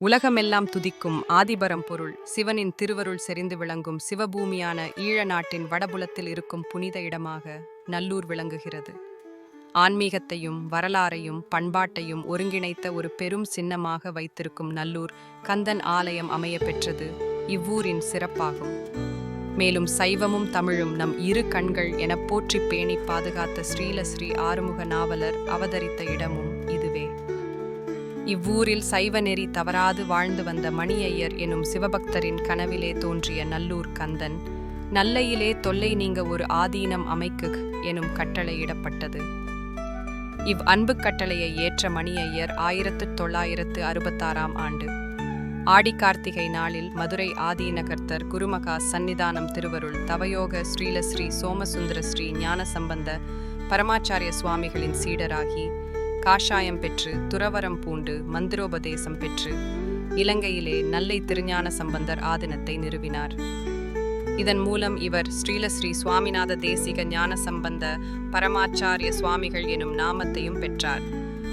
உலகமெல்லாம் துதிக்கும் ஆதிபரம் பொருள் சிவனின் திருவருள் செறிந்து விளங்கும் சிவபூமியான ஈழ நாட்டின் வடபுலத்தில் இருக்கும் புனித இடமாக நல்லூர் விளங்குகிறது. ஆன்மீகத்தையும் வரலாறையும் பண்பாட்டையும் ஒருங்கிணைத்த ஒரு பெரும் சின்னமாக வைத்திருக்கும் நல்லூர் கந்தன் ஆலயம் அமைய பெற்றது இவ்வூரின் சிறப்பாகும். மேலும் சைவமும் தமிழும் நம் இரு கண்கள் என போற்றி பேணி பாதுகாத்த ஸ்ரீலஸ்ரீ ஆறுமுக நாவலர் அவதரித்த இடமும் இவ்வூரில் சைவ நெறி தவறாது வாழ்ந்து வந்த மணியையர் எனும் சிவபக்தரின் கனவிலே தோன்றிய நல்லூர் கந்தன் நல்லையிலே தொல்லை நீங்க ஒரு ஆதீனம் அமைக்கு எனும் கட்டளையிடப்பட்டது இவ் அன்பு கட்டளையை ஏற்ற மணியையர் ஆயிரத்து தொள்ளாயிரத்து அறுபத்தாறாம் ஆண்டு. ஆடி கார்த்திகை நாளில் மதுரை ஆதீனகர்த்தர் குருமகா சந்நிதானம் திருவருள் தவயோக ஸ்ரீலஸ்ரீ சோமசுந்தர ஸ்ரீ ஞானசம்பந்த பரமாச்சாரிய சுவாமிகளின் சீடராகி காஷாயம் பெற்று துறவரம் பூண்டு மந்திரோபதேசம் பெற்று இலங்கையிலே நல்லை திருஞான சம்பந்தர் ஆதினத்தை நிறுவினார். இதன் மூலம் இவர் ஸ்ரீலஸ்ரீ சுவாமிநாத தேசிக ஞான சம்பந்த பரமாச்சாரிய சுவாமிகள் எனும் நாமத்தையும் பெற்றார்.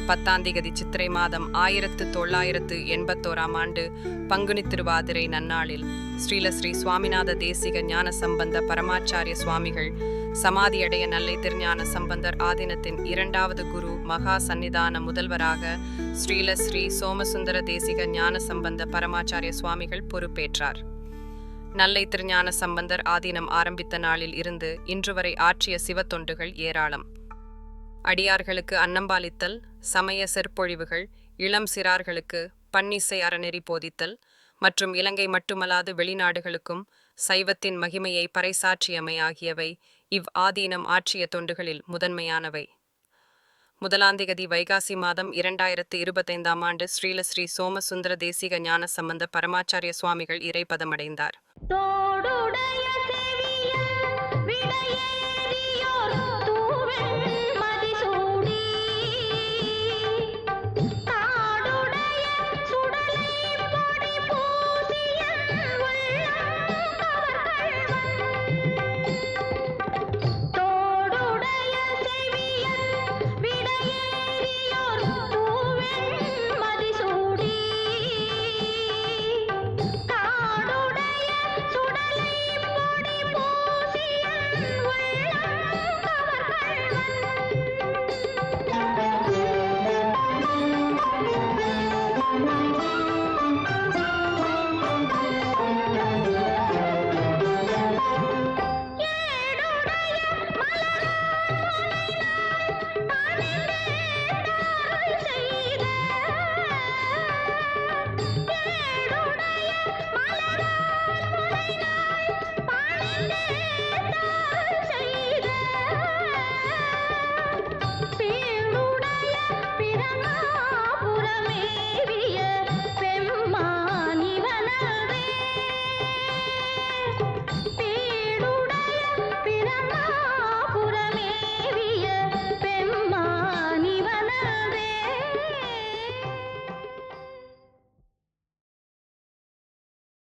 பத்தாந்திகதி சித்திரை மாதம் ஆயிரத்து தொள்ளாயிரத்து எண்பத்தோராம் ஆண்டு பங்குனி திருவாதிரை நன்னாளில் ஸ்ரீலஸ்ரீ சுவாமிநாத தேசிக ஞான சம்பந்த பரமாச்சாரிய சுவாமிகள் சமாதியடைய நல்லை திருஞான சம்பந்தர் ஆதீனத்தின் இரண்டாவது குரு மகா சந்நிதான முதல்வராக ஸ்ரீலஸ்ரீ சோமசுந்தர தேசிக ஞான சம்பந்த பரமாச்சாரிய சுவாமிகள் பொறுப்பேற்றார். நல்லை திருஞான சம்பந்தர் ஆதீனம் ஆரம்பித்த நாளில் இருந்து இன்று வரை ஆற்றிய சிவத்தொண்டுகள் ஏராளம். அடியார்களுக்கு அன்னம்பாலித்தல் சமய செற்பொழிவுகள் இளம் சிறார்களுக்கு பன்னிசை அறநெறி போதித்தல் மற்றும் இலங்கை மட்டுமல்லாது வெளிநாடுகளுக்கும் சைவத்தின் மகிமையை பறைசாற்றியமை ஆகியவை இவ் ஆதீனம் ஆற்றிய தொண்டுகளில் முதன்மையானவை. முதலாந்திகதி வைகாசி மாதம் இரண்டாயிரத்து இருபத்தைந்தாம் ஆண்டு ஸ்ரீலஸ்ரீ சோமசுந்தர தேசிக ஞான சம்பந்த பரமாச்சாரிய சுவாமிகள் இறைப்பதமடைந்தார் தோடு मेरी